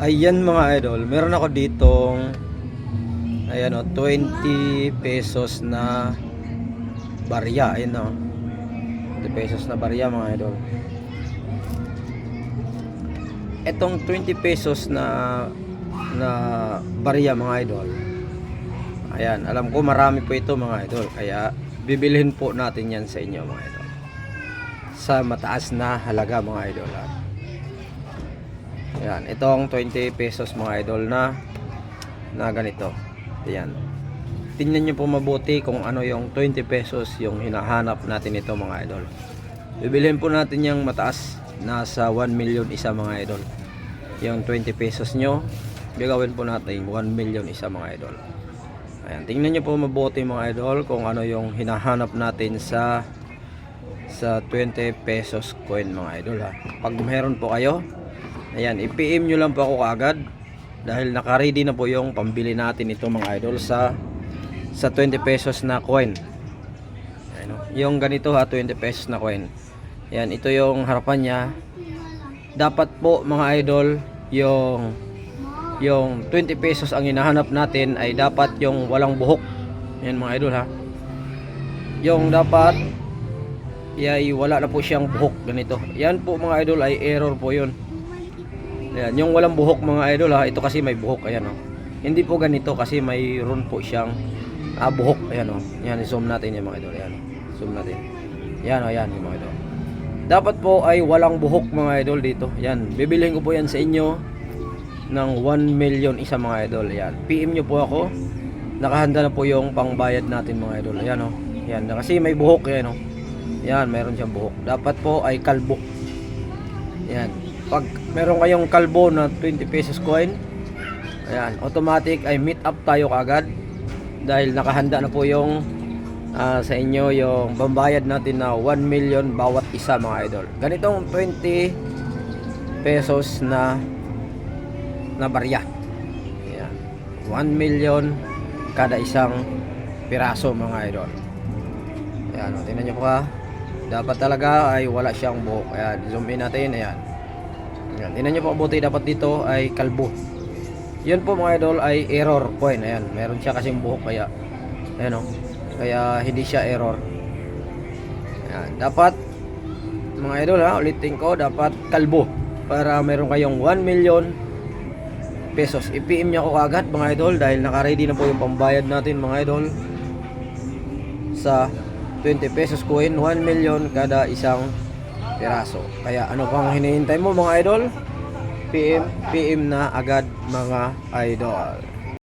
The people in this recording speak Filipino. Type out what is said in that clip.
Ayan mga idol, meron ako ditong ayan o, 20 pesos na barya, ayan o. 20 pesos na barya mga idol. Etong 20 pesos na na barya mga idol. Ayan, alam ko marami po ito mga idol, kaya bibilhin po natin yan sa inyo mga idol. Sa mataas na halaga mga idol. ha. Yan, itong 20 pesos mga idol na na ganito. Yan. Tingnan niyo po mabuti kung ano yung 20 pesos yung hinahanap natin ito mga idol. Bibilhin po natin yung mataas nasa 1 million isa mga idol. Yung 20 pesos nyo, bigawin po natin 1 million isa mga idol. Ayan, tingnan niyo po mabuti mga idol kung ano yung hinahanap natin sa sa 20 pesos coin mga idol ha. Pag meron po kayo, Ayan, i-PM nyo lang po ako kaagad dahil naka-ready na po yung pambili natin ito mga idol sa sa 20 pesos na coin. Ayan, oh. yung ganito ha, 20 pesos na coin. Ayan, ito yung harapan niya. Dapat po mga idol, yung yung 20 pesos ang hinahanap natin ay dapat yung walang buhok. Ayan mga idol ha. Yung dapat ay wala na po siyang buhok ganito. Yan po mga idol ay error po yun. Ayan, yung walang buhok mga idol ha, ito kasi may buhok, ayan o. Hindi po ganito kasi mayroon po siyang ah, buhok, ayan o. Yan, zoom natin yung mga idol, ayan. Zoom natin. Yan o, yan yung mga idol. Dapat po ay walang buhok mga idol dito. Yan, bibilhin ko po yan sa inyo ng 1 million isa mga idol. Yan, PM nyo po ako. Nakahanda na po yung pangbayad natin mga idol. Ayan o. Yan, kasi may buhok, ayan o. Yan, meron siyang buhok. Dapat po ay kalbo. Yan. Pag meron kayong kalbo na 20 pesos coin, ayan, automatic ay meet up tayo kagad dahil nakahanda na po yung ah, sa inyo yung pambayad natin na 1 million bawat isa mga idol. Ganitong 20 pesos na na barya. Ayan. 1 million kada isang piraso mga idol. Ayan, o, tingnan nyo po ha. Dapat talaga ay wala siyang buhok. Ayan, zoom in natin. Ayan. Ayan, tingnan nyo po mabuti dapat dito ay kalbo. Yun po mga idol ay error coin. Ayan, meron siya kasing buhok kaya ayan o. Kaya hindi siya error. Ayan, dapat mga idol ha, ulitin ko, dapat kalbo para meron kayong 1 million pesos. I-PM niyo ako agad mga idol dahil naka-ready na po yung pambayad natin mga idol sa 20 pesos coin, 1 million kada isang piraso. Kaya ano pang hinihintay mo mga idol? PM, PM na agad mga idol.